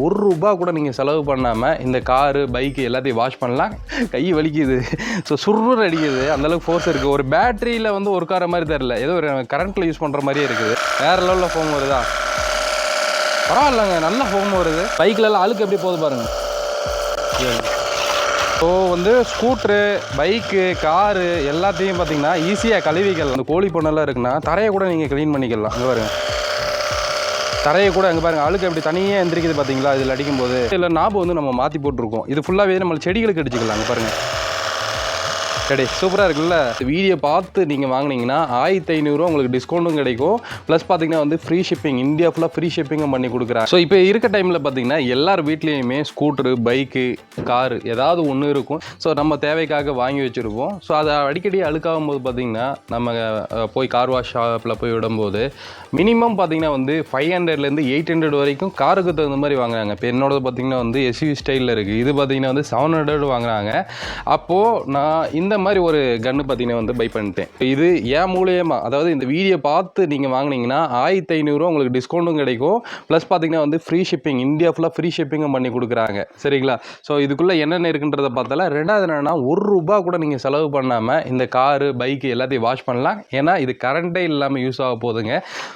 ஒரு ரூபா கூட நீங்கள் செலவு பண்ணாமல் இந்த காரு பைக்கு எல்லாத்தையும் வாஷ் பண்ணலாம். கை வலிக்குது. ஸோ சுருன்னு அடிக்குது. அந்தளவுக்கு ஃபோர்ஸ் இருக்குது ஒரு பேட்டரியில் வந்து ஒரு கார மாதிரி தெரில ஏதோ ஒரு கரண்ட்டில் யூஸ் பண்ணுற மாதிரியே இருக்குது. வேறு லெவலில் ஃபோம் வருதா? பரவாயில்லைங்க. நல்ல ஃபோம் வருது. பைக்கிலலாம் அழுக்கு எப்படி போகுது பாருங்க. ஸோ வந்து ஸ்கூட்ரு பைக்கு காரு எல்லாத்தையும் பார்த்தீங்கன்னா ஈஸியாக கழுவிக்கலாம். அந்த கோழி பொண்ணெல்லாம் இருக்குன்னா தரையை கூட நீங்கள் க்ளீன் பண்ணிக்கலாம். அங்கே பாருங்கள் தரையை கூட அங்கே பாருங்க அழுக்கு அப்படி தனியாக எந்திரிக்குது பார்த்தீங்களா இதில் அடிக்கும்போது. இல்லை நாபு வந்து நம்ம மாற்றி போட்டிருக்கோம். இது ஃபுல்லாகவே நம்ம செடிகளுக்கு அடிச்சுக்கலாம் அங்கே பாருங்க. கடை சூப்பராக இருக்குல்ல? வீடியோ பார்த்து நீங்கள் வாங்குனீங்கன்னா ஆயிரத்தி ஐநூறுரூவா உங்களுக்கு டிஸ்கவுண்ட்டும் கிடைக்கும். ப்ளஸ் பார்த்தீங்கன்னா வந்து ஃப்ரீ ஷிப்பிங் இந்தியா ஃபுல்லாக ஃப்ரீ ஷிப்பிங்கும் பண்ணி கொடுக்குறாங்க. ஸோ இப்போ இருக்க டைமில் பார்த்தீங்கன்னா எல்லார் வீட்லேயுமே ஸ்கூட்ரு பைக்கு காரு ஏதாவது ஒன்று இருக்கும். ஸோ நம்ம தேவைக்காக வாங்கி வச்சுருப்போம். ஸோ அதை அடிக்கடி அழுக்காகும் போது பார்த்தீங்கன்னா நம்ம போய் கார் வாஷ் ஷாப்பில் போய் விடும்போது மினிமம் பார்த்தீங்கன்னா வந்து ஃபைவ் ஹண்ட்ரட்லேருந்து எயிட் ஹண்ட்ரட் வரைக்கும் காருக்கு தகுந்த மாதிரி வாங்குறாங்க. இப்போ என்னோடது பார்த்தீங்கன்னா வந்து எஸ்யூவி ஸ்டைலில் இருக்குது இது பார்த்தீங்கன்னா வந்து செவன் ஹண்ட்ரட் வாங்குறாங்க. அப்போது நான் இந்த மாதிரி ஒரு கன்று பார்த்தீங்கன்னா வந்து பை பண்ணிட்டேன். இது ஏன் மூலியமாக அதாவது இந்த வீடியோ பார்த்து நீங்கள் வாங்குனீங்கன்னா ஆயிரத்தி ஐநூறுரூவா உங்களுக்கு டிஸ்கவுண்ட்டும் கிடைக்கும். ப்ளஸ் பார்த்தீங்கன்னா வந்து ஃப்ரீ ஷிப்பிங் இந்தியா ஃபுல்லாக ஃப்ரீ ஷிப்பிங்கும் பண்ணி கொடுக்குறாங்க. சரிங்களா? ஸோ இதுக்குள்ளே என்னென்ன இருக்குன்றத பார்த்தால ரெண்டாவது என்னென்னா ஒரு ரூபா கூட நீங்கள் செலவு பண்ணாமல் இந்த காரு பைக்கு எல்லாத்தையும் வாஷ் பண்ணலாம். ஏன்னா இது கரண்ட்டே இல்லாமல் யூஸ் ஆக போகுதுங்க.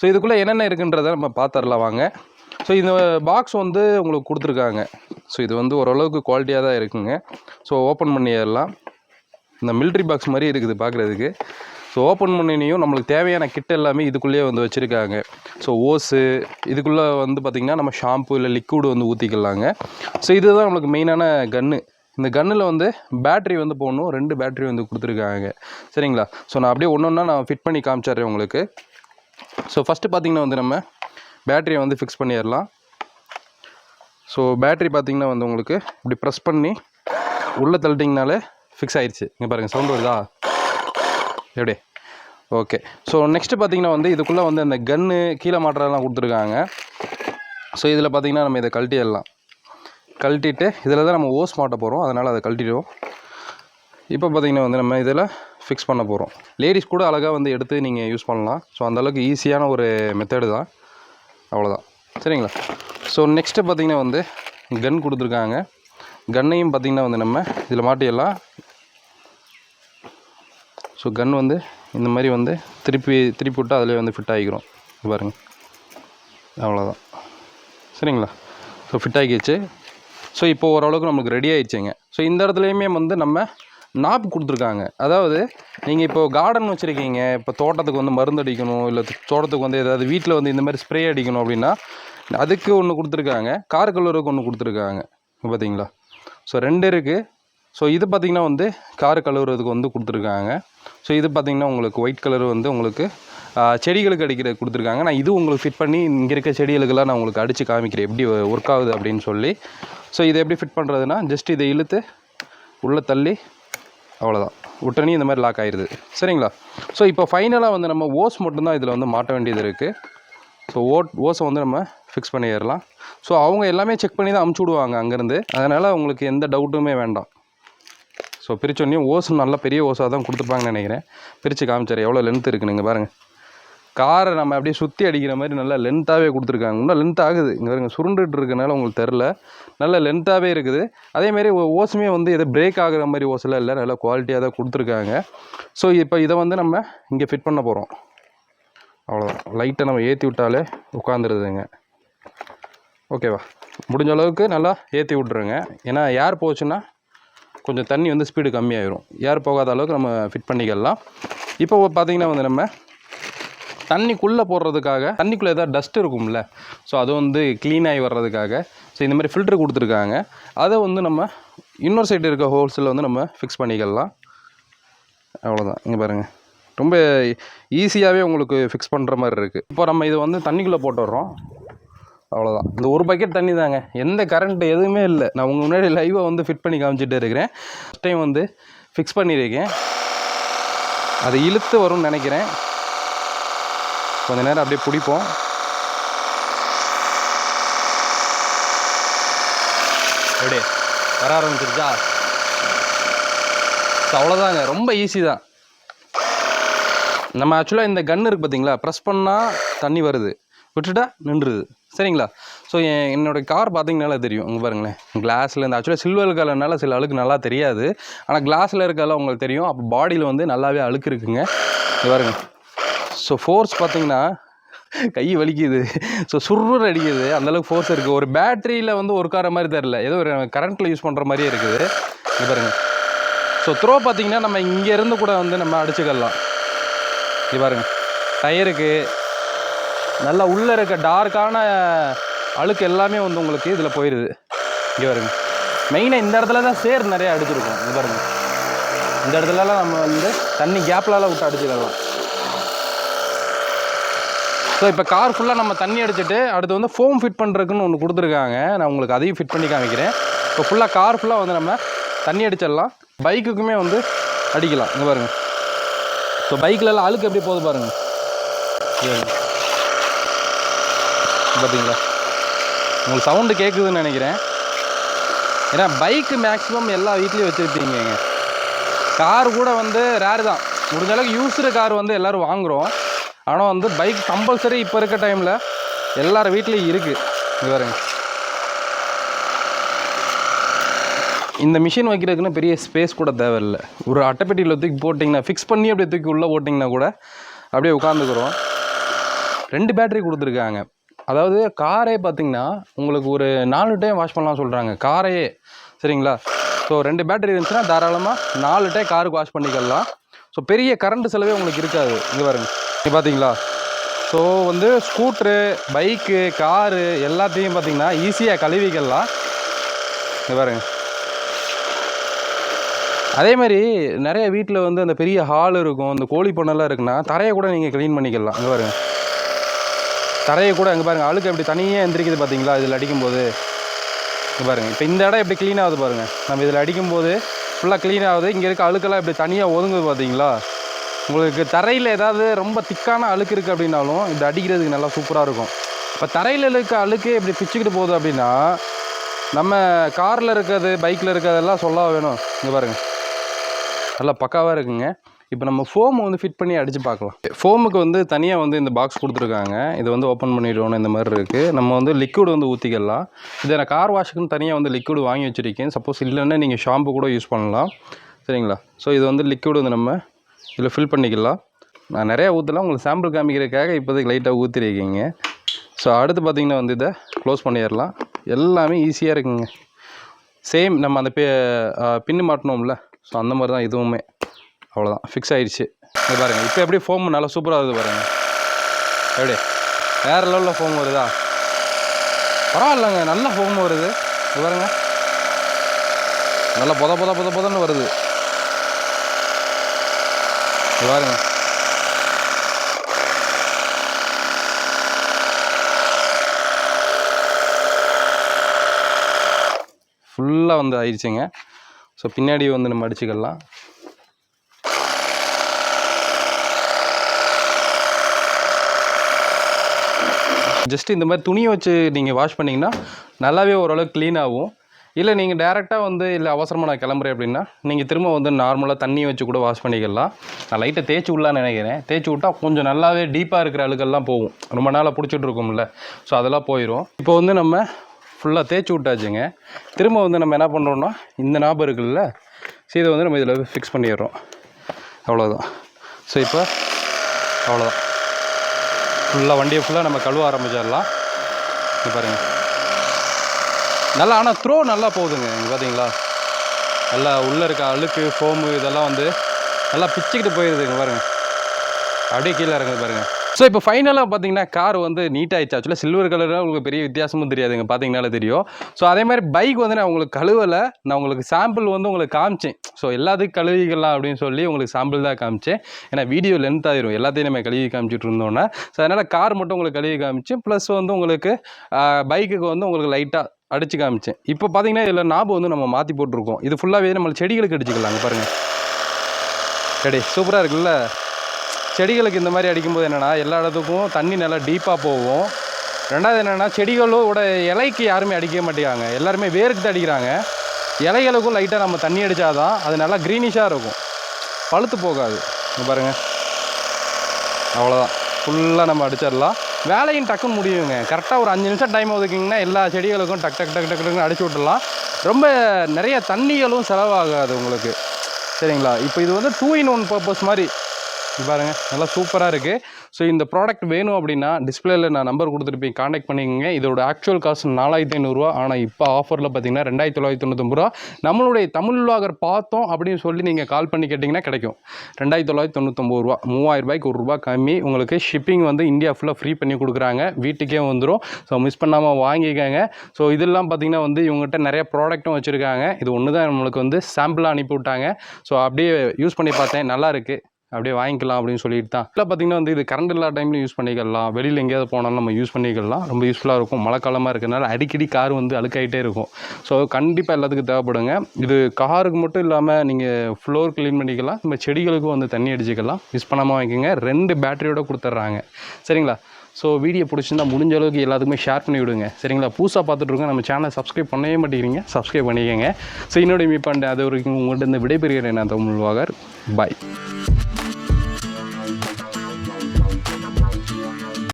ஸோ இதுக்குள்ளே என்னென்ன இருக்குன்றதை நம்ம பார்த்துடலாம் வாங்க. ஸோ இந்த பாக்ஸ் வந்து உங்களுக்கு கொடுத்துருக்காங்க. ஸோ இது வந்து ஓரளவுக்கு குவாலிட்டியாக தான் இருக்குங்க. ஸோ ஓப்பன் பண்ணிடலாம். இந்த மிலிட்ரி பாக்ஸ் மாதிரி இருக்குது பார்க்குறதுக்கு ஸோ ஓப்பன் பண்ணினையும் நம்மளுக்கு தேவையான கிட் எல்லாமே இதுக்குள்ளேயே வந்து வச்சுருக்காங்க. ஸோ ஓஸு இதுக்குள்ளே வந்து பார்த்திங்கன்னா நம்ம ஷாம்பு இல்லை லிக்விடு வந்து ஊற்றிக்கலாங்க ஸோ இதுதான் நம்மளுக்கு மெயினான கன்று இந்த கன்னில் வந்து பேட்ரி வந்து போடணும். ரெண்டு பேட்ரி வந்து கொடுத்துருக்காங்க. சரிங்களா? ஸோ நான் அப்படியே ஒன்று ஒன்றா நான் ஃபிட் பண்ணி காமிச்சிட்றேன் உங்களுக்கு. ஸோ ஃபஸ்ட்டு பார்த்திங்கன்னா வந்து நம்ம பேட்டரியை வந்து ஃபிக்ஸ் பண்ணிடலாம். ஸோ பேட்ரி பார்த்திங்கன்னா வந்து உங்களுக்கு இப்படி ப்ரெஸ் பண்ணி உள்ளே தள்ளிட்டிங்கனாலே ஃபிக்ஸ் ஆயிடுச்சு இங்கே பாருங்கள் சவுண்ட் வருதா? எப்படி? ஓகே ஸோ நெக்ஸ்ட்டு பார்த்தீங்கன்னா வந்து இதுக்குள்ளே வந்து அந்த கன்று கீழே மாட்டுறதெல்லாம் கொடுத்துருக்காங்க. ஸோ இதில் பார்த்தீங்கன்னா நம்ம இதை கழட்டிடலாம். கழட்டிட்டு இதில் தான் நம்ம ஓஸ் மாட்ட போகிறோம் அதனால் அதை கழட்டிடுவோம். இப்போ பார்த்தீங்கன்னா வந்து நம்ம இதில் ஃபிக்ஸ் பண்ண போகிறோம் லேடிஸ் கூட அழகாக வந்து எடுத்து நீங்கள் யூஸ் பண்ணலாம். ஸோ அந்தளவுக்கு ஈஸியான ஒரு மெத்தடு தான். அவ்வளோதான் சரிங்களா? ஸோ நெக்ஸ்ட்டு பார்த்தீங்கன்னா வந்து கன் கொடுத்துருக்காங்க. கன்னையும் பார்த்தீங்கன்னா வந்து நம்ம இதில் மாட்டிடலாம். ஸோ கன் வந்து இந்த மாதிரி வந்து திருப்பி திருப்பி விட்டு அதிலே வந்து ஃபிட் ஆகிக்கிறோம் பாருங்கள் பாருங்க. அவ்வளோதான் சரிங்களா? ஸோ ஃபிட் ஆகிடுச்சு. ஸோ இப்போ ஓரளவுக்கு நம்மளுக்கு ரெடி ஆகிடுச்சிங்க ஸோ இந்த இடத்துலையுமே வந்து நம்ம நாப் கொடுத்துருக்காங்க. அதாவது நீங்கள் இப்போ கார்டன் வச்சுருக்கீங்க. இப்போ தோட்டத்துக்கு வந்து மருந்து அடிக்கணும் இல்லை தோட்டத்துக்கு வந்து ஏதாவது வீட்டில் வந்து இந்த மாதிரி ஸ்ப்ரே அடிக்கணும் அப்படின்னா அதுக்கு ஒன்று கொடுத்துருக்காங்க. கார் கலருக்கு ஒன்று கொடுத்துருக்காங்க. பார்த்தீங்களா ஸோ ரெண்டு இருக்குது ஸோ இது பார்த்திங்கன்னா வந்து கார் கழுவுறதுக்கு வந்து கொடுத்துருக்காங்க. ஸோ இது பார்த்திங்கன்னா உங்களுக்கு ஒயிட் கலர் வந்து உங்களுக்கு செடிகளுக்கு அடிக்கிற கொடுத்துருக்காங்க. நான் இது உங்களுக்கு ஃபிட் பண்ணி இங்கே இருக்க செடிகளுக்கெல்லாம் நான் உங்களுக்கு அடித்து காமிக்கிறேன். எப்படி ஒர்க் ஆகுது அப்படின்னு சொல்லி. ஸோ இதை எப்படி ஃபிட் பண்ணுறதுனா ஜஸ்ட் இதை இழுத்து உள்ளே தள்ளி அவ்வளோதான் உடனே இந்த மாதிரி லாக் ஆயிடுது சரிங்களா? ஸோ இப்போ ஃபைனலாக வந்து நம்ம ஓஸ் மட்டும்தான் இதில் வந்து மாட்ட வேண்டியது இருக்குது ஸோ ஓட் ஓஸை வந்து நம்ம ஃபிக்ஸ் பண்ணிடலாம். ஸோ அவங்க எல்லாமே செக் பண்ணி தான் அமுச்சு விடுவாங்க அங்கேருந்து. அதனால் உங்களுக்கு எந்த டவுட்டுமே வேண்டாம். ஸோ பிரிச்சோடனே ஓஸ் நல்ல பெரிய ஓஸாக தான் கொடுத்துருப்பாங்கன்னு நினைக்கிறேன். பிரித்து காமிச்சார் எவ்வளோ லென்த் இருக்குன்னு பாருங்கள் காரை நம்ம அப்படியே சுற்றி அடிக்கிற மாதிரி நல்லா லென்த்தாகவே கொடுத்துருக்காங்க. இன்னும் லென்த் ஆகுது. இங்கே பாருங்க சுருண்டுட்டு இருக்கனால உங்களுக்கு தெரில நல்ல லென்த்தாகவே இருக்குது. அதேமாரி ஓஸுமே வந்து எதோ பிரேக் ஆகிற மாதிரி ஓசெல்லாம் இல்லை. நல்லா குவாலிட்டியாக தான் கொடுத்துருக்காங்க. ஸோ இப்போ இதை வந்து நம்ம இங்கே ஃபிட் பண்ண போகிறோம் அவ்வளோதான் லைட்டை நம்ம ஏற்றி விட்டாலே உட்காந்துருதுங்க ஓகேவா முடிஞ்ச அளவுக்கு நல்லா ஏற்றி விட்ருங்க ஏன்னா ஏர் போச்சுன்னா கொஞ்சம் தண்ணி வந்து ஸ்பீடு கம்மியாயிரும். ஏர் போகாத அளவுக்கு நம்ம ஃபிட் பண்ணிக்கலாம். இப்போ பார்த்தீங்கன்னா வந்து நம்ம தண்ணிக்குள்ளே போடுறதுக்காக தண்ணிக்குள்ளே ஏதாவது டஸ்ட் இருக்கும்ல. ஸோ அது வந்து க்ளீன் ஆகி வர்றதுக்காக. ஸோ இந்த மாதிரி ஃபில்ட்ரு கொடுத்துருக்காங்க. அதை வந்து நம்ம இன்னொரு சைடு இருக்க ஹோல்ஸில் வந்து நம்ம ஃபிக்ஸ் பண்ணிக்கலாம். அவ்வளோதான் இங்கே பாருங்கள் ரொம்ப ஈஸியாகவே உங்களுக்கு ஃபிக்ஸ் பண்ணுற மாதிரி இருக்குது இப்போ நம்ம இதை வந்து தண்ணிக்குள்ளே போட்டுடுறோம். அவ்வளோதான் இந்த ஒரு பக்கெட் தண்ணி தாங்க. எந்த கரண்ட் எதுவுமே இல்லை. நான் உங்கள் முன்னாடி லைவாக வந்து ஃபிட் பண்ணி காமிச்சிட்டு இருக்கிறேன். ஃபஸ்ட் டைம் வந்து ஃபிக்ஸ் பண்ணியிருக்கேன். அது இழுத்து வரும்னு நினைக்கிறேன். கொஞ்ச நேரம் அப்படியே பிடிப்போம். அப்படியே வர ஆரம்பிச்சிருச்சா? அவ்வளோதாங்க ரொம்ப ஈஸி தான். நம்ம ஆக்சுவலாக இந்த கன் இருக்குது பார்த்தீங்களா ப்ரெஸ் பண்ணால் தண்ணி வருது. விட்டுட்டா நின்றுது. சரிங்களா? ஸோ என்னோடய கார் பார்த்தீங்கனால தெரியும். இங்கே பாருங்களேன். கிளாஸில் இருந்து ஆக்சுவலாக சில்வர் கலர்னால சில அழுக்கு நல்லா தெரியாது. ஆனால் கிளாஸில் இருக்கலாம் உங்களுக்கு தெரியும். அப்போ பாடியில் வந்து நல்லாவே அழுக்கு இருக்குங்க. பாருங்க. ஸோ ஃபோர்ஸ் பார்த்தீங்கன்னா கை வலிக்குது. ஸோ சுருர் அடிக்குது. அந்தளவுக்கு ஃபோர்ஸ் இருக்குது ஒரு பேட்டரியில் வந்து ஒரு கார மாதிரி தெரில ஏதோ ஒரு கரண்ட்டில் யூஸ் பண்ணுற மாதிரியே இருக்குது. இது பாருங்க. ஸோ த்ரோ பார்த்தீங்கன்னா நம்ம இங்கேருந்து கூட வந்து நம்ம அடிச்சுக்கலாம். இது பாருங்க. டயருக்கு நல்லா உள்ளே இருக்க டார்க்கான அழுக்கு எல்லாமே வந்து உங்களுக்கு இதில் போயிடுது இங்கே பாருங்க. மெயினாக இந்த இடத்துல தான் சேர் நிறையா அடிச்சிருக்கும். இங்கே பாருங்க. இந்த இடத்துலலாம் நம்ம வந்து தண்ணி கேப்லலாம் விட்டு அடிச்சுக்கலாம். ஸோ இப்போ கார் ஃபுல்லாக நம்ம தண்ணி அடிச்சுட்டு அடுத்து வந்து ஃபோம் ஃபிட் பண்ணுறதுக்குன்னு ஒன்று கொடுத்துருக்காங்க. நான் உங்களுக்கு அதையும் ஃபிட் பண்ணி காமிக்கிறேன். இப்போ ஃபுல்லாக கார் ஃபுல்லாக வந்து நம்ம தண்ணி அடிச்சிடலாம். பைக்குக்குமே வந்து அடிக்கலாம். இங்கே பாருங்கள் ஸோ பைக்கிலலாம் அழுக்கு எப்படி போகுது பாருங்கள் சரிங்க பார்த்தீங்களா உங்களுக்கு சவுண்டு கேட்குதுன்னு நினைக்கிறேன். ஏன்னா பைக்கு மேக்ஸிமம் எல்லா வீட்லேயும் வச்சுருப்பீங்க கார் கூட வந்து ரேர் தான். முடிஞ்ச அளவுக்கு யூஸ்டு கார் வந்து எல்லோரும் வாங்குகிறோம் ஆனால் வந்து பைக் கம்பல்சரி இப்போ இருக்க டைமில் எல்லார் வீட்லேயும் இருக்குது இது பாருங்க. இந்த மிஷின் வைக்கிறதுக்குன்னு பெரிய ஸ்பேஸ் கூட தேவையில்லை. ஒரு அட்டைப்பெட்டியில் தூக்கி போட்டிங்கன்னா ஃபிக்ஸ் பண்ணி அப்படியே தூக்கி உள்ளே போட்டிங்கன்னா கூட அப்படியே உட்காந்துக்கிறோம் ரெண்டு பேட்டரி கொடுத்துருக்காங்க. அதாவது காரே பார்த்தீங்கன்னா உங்களுக்கு ஒரு நாலு டைம் வாஷ் பண்ணலாம் சொல்கிறாங்க காரையே. சரிங்களா? ஸோ ரெண்டு பேட்டரி இருந்துச்சுன்னா தாராளமாக நாலு டைம் காருக்கு வாஷ் பண்ணிக்கலாம். ஸோ பெரிய கரண்ட் செலவே உங்களுக்கு இருக்காது. இங்கே பாருங்க. இங்கே பார்த்தீங்களா ஸோ வந்து ஸ்கூட்ரு பைக்கு காரு எல்லாத்தையும் பார்த்தீங்கன்னா ஈஸியாக கழுவிக்கலாம். இங்கே பாருங்க. அதே மாதிரி நிறைய வீட்டில் வந்து அந்த பெரிய ஹால் இருக்கும். அந்த கோழி பண்ணெல்லாம் இருக்குன்னா தரையை கூட நீங்கள் க்ளீன் பண்ணிக்கலாம். இங்கே பாருங்கள் தரையை கூட அங்கே பாருங்கள் அழுக்கு எப்படி தனியாக எந்திரிக்குது பார்த்தீங்களா இதில் அடிக்கும்போது. இங்கே பாருங்கள் இப்போ இந்த இடம் எப்படி க்ளீன் ஆகுது பாருங்கள் நம்ம இதில் அடிக்கும்போது ஃபுல்லாக க்ளீன் ஆகுது. இங்கே இருக்க அழுக்கெல்லாம் இப்படி தனியாக ஒதுங்குது பார்த்தீங்களா உங்களுக்கு தரையில் ஏதாவது ரொம்ப திக்கான அழுக்கு இருக்குது அப்படின்னாலும் இது அடிக்கிறதுக்கு நல்லா சூப்பராக இருக்கும். இப்போ தரையில் இருக்க அழுக்கே இப்படி பிச்சுக்கிட்டு போகுது அப்படின்னா நம்ம காரில் இருக்கிறது பைக்கில் இருக்கிறதெல்லாம் சொல்ல வேணும். இங்கே பாருங்கள் நல்லா பக்காவாக இருக்குங்க. இப்போ நம்ம ஃபோம் வந்து ஃபிட் பண்ணி அடித்து பார்க்கலாம். ஃபோமுக்கு வந்து தனியாக வந்து இந்த பாக்ஸ் கொடுத்துருக்காங்க. இது வந்து ஓப்பன் பண்ணிடுவோம் இந்த மாதிரி இருக்குது நம்ம வந்து லிக்விட் வந்து ஊற்றிக்கலாம் இதை நான் கார் வாஷுக்குன்னு தனியாக வந்து லிக்விட் வாங்கி வச்சுருக்கேன். சப்போஸ் இல்லைன்னா நீங்கள் ஷாம்பு கூட யூஸ் பண்ணலாம். சரிங்களா? ஸோ இது வந்து லிக்விட் வந்து நம்ம இதில் ஃபில் பண்ணிக்கலாம். நான் நிறையா ஊற்றலாம் உங்களுக்கு சாம்பிள் காமிக்கிறதுக்காக இப்போதைக்கு லைட்டாக ஊற்றிருக்கீங்க ஸோ அடுத்து பார்த்திங்கன்னா வந்து இதை க்ளோஸ் பண்ணிடலாம். எல்லாமே ஈஸியாக இருக்குங்க. சேம் நம்ம அந்த பே பின்னு மாட்டினோம்ல ஸோ அந்த மாதிரி தான் இதுவுமே. அவ்வளோதான் ஃபிக்ஸ் ஆகிடுச்சு இது பாருங்கள் இப்போ எப்படி ஃபோம் நல்லா சூப்பராக வருது பாருங்கள் எப்படி? வேறு லெவலில் ஃபோம் வருதா? பரவாயில்லைங்க நல்ல ஃபோம் வருது. இது பாருங்க. நல்லா பொத பொத பொத புதன்னு வருது. இது பாருங்க. ஃபுல்லாக வந்து ஆயிடுச்சுங்க. ஸோ பின்னாடி வந்து நம்ம அடிச்சுக்கலாம். ஜஸ்ட் இந்த மாதிரி துணியை வச்சு நீங்கள் வாஷ் பண்ணிங்கன்னா நல்லாவே ஓரளவுக்கு க்ளீன் ஆகும். இல்லை நீங்கள் டேரெக்டாக வந்து இல்லை அவசரமாக நான் கிளம்புறேன் அப்படின்னா நீங்கள் திரும்ப வந்து நார்மலாக தண்ணி வச்சு கூட வாஷ் பண்ணிக்கலாம். நான் லைட்டை தேய்ச்சி விடலான்னு நினைக்கிறேன். தேய்ச்சி விட்டா கொஞ்சம் நல்லாவே டீப்பாக இருக்கிற அழுக்கெல்லாம் போகும். ரொம்ப நாளாக பிடிச்சிட்டு இருக்கும்ல. ஸோ அதெல்லாம் போயிடும் இப்போ வந்து நம்ம ஃபுல்லாக தேய்ச்சி விட்டாச்சுங்க. திரும்ப வந்து நம்ம என்ன பண்ணுறோம்னா இந்த ஞாபகம் இருக்குல்ல ஸோ இதை வந்து நம்ம இதில் ஃபிக்ஸ் பண்ணிடுறோம். அவ்வளோதான் ஸோ இப்போ அவ்வளோதான் ஃபுல்லாக வண்டியை ஃபுல்லாக நம்ம கழுவ ஆரம்பிச்சிடலாம். இங்கே பாருங்கள் நல்லா ஆனால் த்ரோ நல்லா போகுதுங்க இங்கே பார்த்தீங்களா நல்லா உள்ளே இருக்க அழுக்கு ஃபோமு இதெல்லாம் வந்து நல்லா பிச்சுக்கிட்டு போயிடுதுங்க பாருங்கள் அப்படியே கீழே இறங்குது பாருங்கள் ஸோ இப்போ ஃபைனலாக பார்த்தீங்கன்னா கார் வந்து நீட் ஆயிடுச்சு. ஆக்சுவலாக சில்வர் கலராக உங்களுக்கு பெரிய வித்தியாசமும் தெரியாதுங்க பார்த்தீங்கனாலே தெரியும். ஸோ அதே மாதிரி பைக் வந்து நான் உங்களுக்கு கழுவலை. நான் உங்களுக்கு சாம்பிள் வந்து உங்களுக்கு காமிச்சேன். ஸோ எல்லாத்துக்கும் கழுவிக்கலாம் அப்படின்னு சொல்லி உங்களுக்கு சாம்பிள் தான் காமிச்சேன். ஏன்னா வீடியோ லென்த் ஆயிரும். எல்லாத்தையும் நம்ம கழுவி காமிச்சிட்டு இருந்தோன்னா ஸோ அதனால் கார் மட்டும் உங்களுக்கு கழுவி காமிச்சேன். ப்ளஸ் வந்து உங்களுக்கு பைக்குக்கு வந்து உங்களுக்கு லைட்டாக அடிச்சு காமிச்சேன். இப்போ பார்த்தீங்கன்னா இதில் நாபு வந்து நம்ம மாற்றி போட்டிருக்கோம். இது ஃபுல்லாகவே நம்ம செடிகளுக்கு அடிச்சுக்கலாங்க பாருங்கள் செடி சூப்பராக இருக்குல்ல? செடிகளுக்கு இந்த மாதிரி அடிக்கும்போது என்னென்னா எல்லா இடத்துக்கும் தண்ணி நல்லா டீப்பாக போகும். ரெண்டாவது என்னென்னா செடிகளோட இலைக்கு யாருமே அடிக்க மாட்டேங்காங்க எல்லாருமே வேருக்கு தான் அடிக்கிறாங்க. இலைகளுக்கும் லைட்டாக நம்ம தண்ணி அடித்தாதான் அது நல்லா க்ரீனிஷாக இருக்கும். பழுத்து போகாது. பாருங்கள் அவ்வளோதான் ஃபுல்லாக நம்ம அடிச்சிடலாம். வேலையும் டக்குன்னு முடியுங்க. கரெக்டாக ஒரு அஞ்சு நிமிஷம் டைம் ஒதுக்கிங்கன்னா எல்லா செடிகளுக்கும் டக் டக் டக் டக் டக்குன்னு அடிச்சு விட்டுடலாம். ரொம்ப நிறைய தண்ணிகளும் செலவாகாது உங்களுக்கு. சரிங்களா? இப்போ இது வந்து டூ இன் ஒன் பர்பஸ் மாதிரி பாருங்கள் நல்லா சூப்பராக இருக்குது ஸோ இந்த ப்ராடக்ட் வேணும் அப்படின்னா டிஸ்பிளேயில் நான் நம்பர் கொடுத்துருப்பேன். காண்டாக்ட் பண்ணிக்கோங்க. இதோட ஆக்சுவல் காஸ்ட் நாலாயிரத்தி ஐநூறுரூவா ஆனால் இப்போ ஆஃபரில் பார்த்தீங்கன்னா ரெண்டாயிரத்தி தொள்ளாயிரத்தி தொண்ணூத்தொம்பது ரூபா. நம்மளுடைய தமிழ் விலாகர் பார்த்தோம் அப்படின்னு சொல்லி நீங்கள் கால் பண்ணி கேட்டிங்கன்னா கிடைக்கும். ரெண்டாயிரத்தி தொள்ளாயிரத்தி தொண்ணூத்தொம்பது ரூபா. மூவாயிரம் ரூபாய்க்கு ஒரு ரூபா கம்மி. உங்களுக்கு ஷிப்பிங் வந்து இந்தியா ஃபுல்லாக ஃப்ரீ பண்ணி கொடுக்குறாங்க. வீட்டுக்கே வந்துடும் ஸோ மிஸ் பண்ணாமல் வாங்கிக்கோங்க. ஸோ இதெல்லாம் பார்த்தீங்கன்னா வந்து இவங்ககிட்ட நிறைய ப்ராடக்ட்டும் வச்சுருக்காங்க. இது ஒன்று தான் நம்மளுக்கு வந்து சாம்பிளாக அனுப்பி விட்டாங்க ஸோ அப்படியே யூஸ் பண்ணி பார்த்தேன். நல்லா இருக்குது அப்படியே வாங்கிக்கலாம் அப்படின்னு சொல்லிட்டு தான் இல்லை பார்த்தீங்கன்னா வந்து இது கரண்ட் இல்லாத டைம்லையும் யூஸ் பண்ணிக்கலாம். வெளியில் எங்கேயாவது போனாலும் நம்ம யூஸ் பண்ணிக்கலாம். ரொம்ப யூஸ்ஃபுல்லாக இருக்கும். மழை காலமாக இருக்கிறனால அடிக்கடி கார் வந்து அழுக்காயிட்டே இருக்கும். ஸோ கண்டிப்பாக எல்லாத்துக்கும் தேவைப்படுங்க. இது காருக்கு மட்டும் இல்லாமல் நீங்கள் ஃப்ளோர் க்ளீன் பண்ணிக்கலாம். நம்ம செடிகளுக்கும் வந்து தண்ணி அடிச்சுக்கலாம். யூஸ் பண்ணாமல் வாங்கிக்கோங்க. ரெண்டு பேட்டரியோடு கொடுத்துட்றாங்க. சரிங்களா? ஸோ வீடியோ பிடிச்சிருந்தா முடிஞ்ச அளவுக்கு எல்லாத்துக்குமே ஷேர் பண்ணி விடுங்க. சரிங்களா? புதுசாக பார்த்துட்ருங்க நம்ம சேனலை சப்ஸ்கிரைப் பண்ணவே மாட்டேங்கிறீங்க. சப்ஸ்கிரைப் பண்ணிக்கோங்க. ஸோ என்னோட மீட் பண்ணேன் அது வரைக்கும் உங்கள்கிட்ட இந்த விடைபெறுகிறேன் நான் தமிழ் வாகர் பாய்